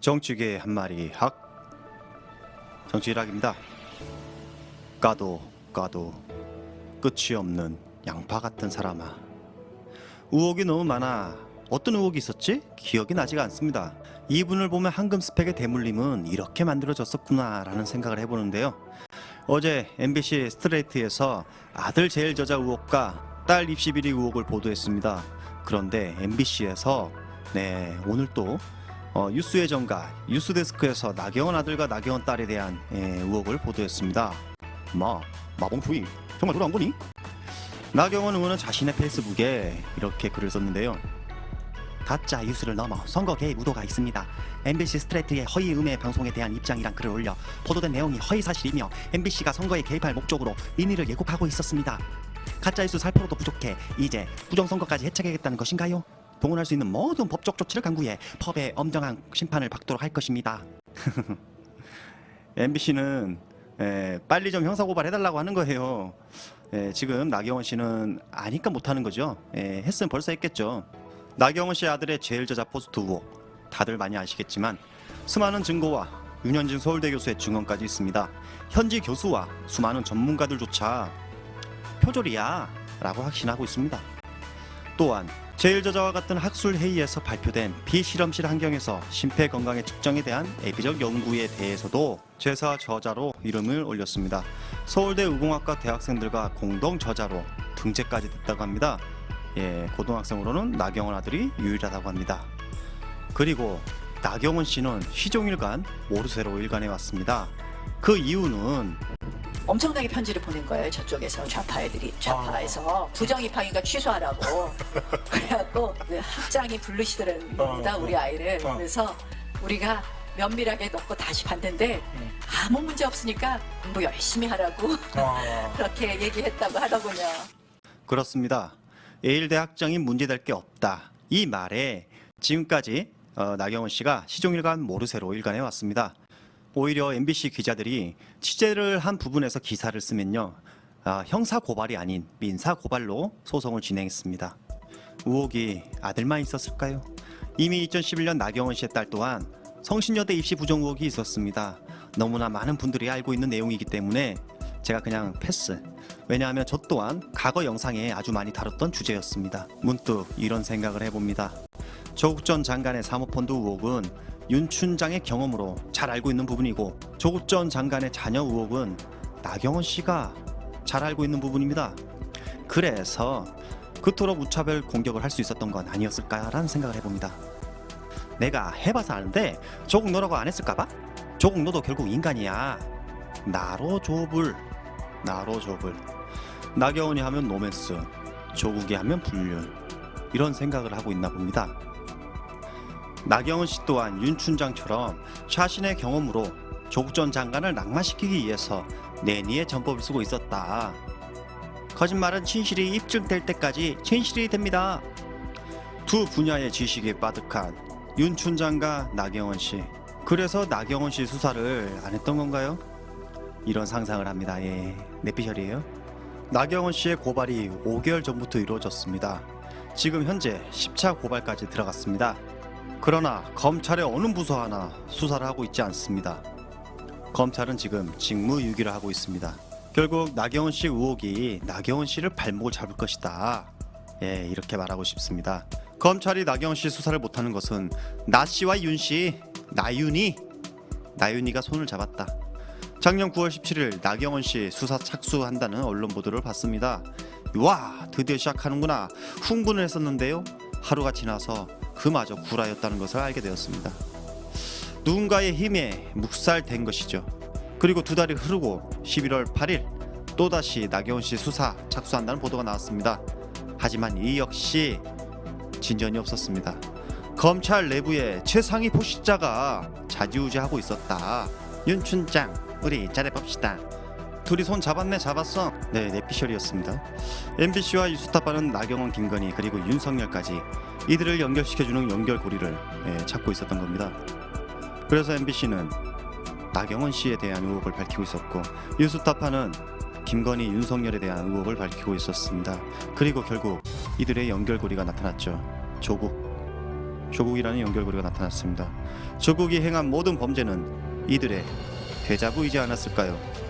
정치계의 한 마리 학 정치일학입니다. 까도 까도 끝이 없는 양파 같은 사람아. 의혹이 너무 많아. 어떤 의혹이 있었지? 기억이 나지가 않습니다. 이분을 보면 황금 스펙의 대물림은 이렇게 만들어졌었구나라는 생각을 해보는데요. 어제 MBC 스트레이트에서 아들 제일 저자 의혹과 딸 입시 비리 의혹을 보도했습니다. 그런데 MBC에서 네 오늘 또 어, 뉴스의 전가 뉴스데스크에서 나경원 아들과 나경원 딸에 대한 예, 의혹을 보도했습니다. 마 마봉투이 정말 돌아온 거니? 나경원 의원은 자신의 페이스북에 이렇게 글을 썼는데요. 가짜 뉴스를 넘어 선거 개입 의도가 있습니다. MBC 스트레이트의 허위 음해 방송에 대한 입장이란 글을 올려 보도된 내용이 허위 사실이며 MBC가 선거에 개입할 목적으로 인의를 예고하고 있었습니다. 가짜 뉴스 살포로도 부족해 이제 부정선거까지 해체하겠다는 것인가요? 동원할 수 있는 모든 법적 조치를 강구해 법의 엄정한 심판을 받도록 할 것입니다. MBC는 빨리 좀 형사고발 해달라고 하는 거예요. 예, 지금 나경원 씨는 아니까 못하는 거죠. 예, 했으면 벌써 했겠죠. 나경원 씨 아들의 제일 저자 포스트 의혹 다들 많이 아시겠지만 수많은 증거와 윤현진 서울대 교수의 증언까지 있습니다. 현지 교수와 수많은 전문가들조차 표절이야 라고 확신하고 있습니다. 또한 제일 저자와 같은 학술 회의에서 발표된 비실험실 환경에서 심폐 건강의 측정에 대한 에비적 연구에 대해서도 제사 저자로 이름을 올렸습니다. 서울대 의공학과 대학생들과 공동 저자로 등재까지 됐다고 합니다. 예, 고등학생으로는 나경원 아들이 유일하다고 합니다. 그리고 나경원 씨는 시종일관 모르쇠로 일관해 왔습니다. 그 이유는 엄청나게 편지를 보낸 거예요. 저쪽에서 좌파 애들이 좌파에서 부정 입학인가 취소하라고. 그래갖고 그 학장이 부르시더랍니다. 어, 우리 아이를. 어. 그래서 우리가 면밀하게 넣고 다시 봤는데 음. 아무 문제 없으니까 공부 열심히 하라고 어, 그렇게 얘기했다고 하더군요. 그렇습니다. 예일대 학장이 문제될 게 없다. 이 말에 지금까지 어, 나경원 씨가 시종일관 모르쇠로 일관해 왔습니다. 오히려 MBC 기자들이 취재를 한 부분에서 기사를 쓰면요. 아, 형사 고발이 아닌 민사 고발로 소송을 진행했습니다. 의혹이 아들만 있었을까요? 이미 2011년 나경원 씨의 딸 또한 성신여대 입시 부정 의혹이 있었습니다. 너무나 많은 분들이 알고 있는 내용이기 때문에 제가 그냥 패스. 왜냐하면 저 또한 과거 영상에 아주 많이 다뤘던 주제였습니다. 문득 이런 생각을 해봅니다. 조국 전 장관의 사모펀드 의혹은 윤 춘장의 경험으로 잘 알고 있는 부분이고 조국 전 장관의 자녀 의혹은 나경원 씨가 잘 알고 있는 부분입니다. 그래서 그토록 무차별 공격을 할 수 있었던 건 아니었을까라는 생각을 해봅니다. 내가 해봐서 아는데 조국 너라고 안 했을까봐? 조국 너도 결국 인간이야. 나로 좁을 나로 좁을 나경원이 하면 노매스 조국이 하면 불륜 이런 생각을 하고 있나 봅니다. 나경원 씨 또한 윤 춘장처럼 자신의 경험으로 조국 전 장관을 낙마시키기 위해서 내니의 전법을 쓰고 있었다. 거짓말은 진실이 입증될 때까지 진실이 됩니다. 두 분야의 지식이 빠득한 윤 춘장과 나경원 씨. 그래서 나경원 씨 수사를 안 했던 건가요? 이런 상상을 합니다. 예, 내피셜이에요. 나경원 씨의 고발이 5개월 전부터 이루어졌습니다. 지금 현재 10차 고발까지 들어갔습니다. 그러나 검찰의 어느 부서 하나 수사를 하고 있지 않습니다. 검찰은 지금 직무유기를 하고 있습니다. 결국 나경원 씨 의혹이 나경원 씨를 발목을 잡을 것이다. 예, 이렇게 말하고 싶습니다. 검찰이 나경원 씨 수사를 못하는 것은 나 씨와 윤 씨, 나윤이, 나윤이가 손을 잡았다. 작년 9월 17일 나경원 씨 수사 착수한다는 언론 보도를 봤습니다. 와 드디어 시작하는구나 흥분을 했었는데요. 하루가 지나서 그마저 구라였다는 것을 알게 되었습니다. 누군가의 힘에 묵살된 것이죠. 그리고 두 달이 흐르고 11월 8일 또다시 나경원 씨 수사 착수한다는 보도가 나왔습니다. 하지만 이 역시 진전이 없었습니다. 검찰 내부에 최상위 포식자가 좌지우지하고 있었다. 윤춘장, 우리 잘해봅시다. 둘이 손 잡았네 잡았어. 네, 내피셜이었습니다. MBC와 유스타파는 나경원, 김건희 그리고 윤석열까지 이들을 연결시켜주는 연결고리를 예, 찾고 있었던 겁니다. 그래서 MBC는 나경원 씨에 대한 의혹을 밝히고 있었고 유스타파는 김건희, 윤석열에 대한 의혹을 밝히고 있었습니다. 그리고 결국 이들의 연결고리가 나타났죠. 조국. 조국이라는 연결고리가 나타났습니다. 조국이 행한 모든 범죄는 이들의 대자부이지 않았을까요?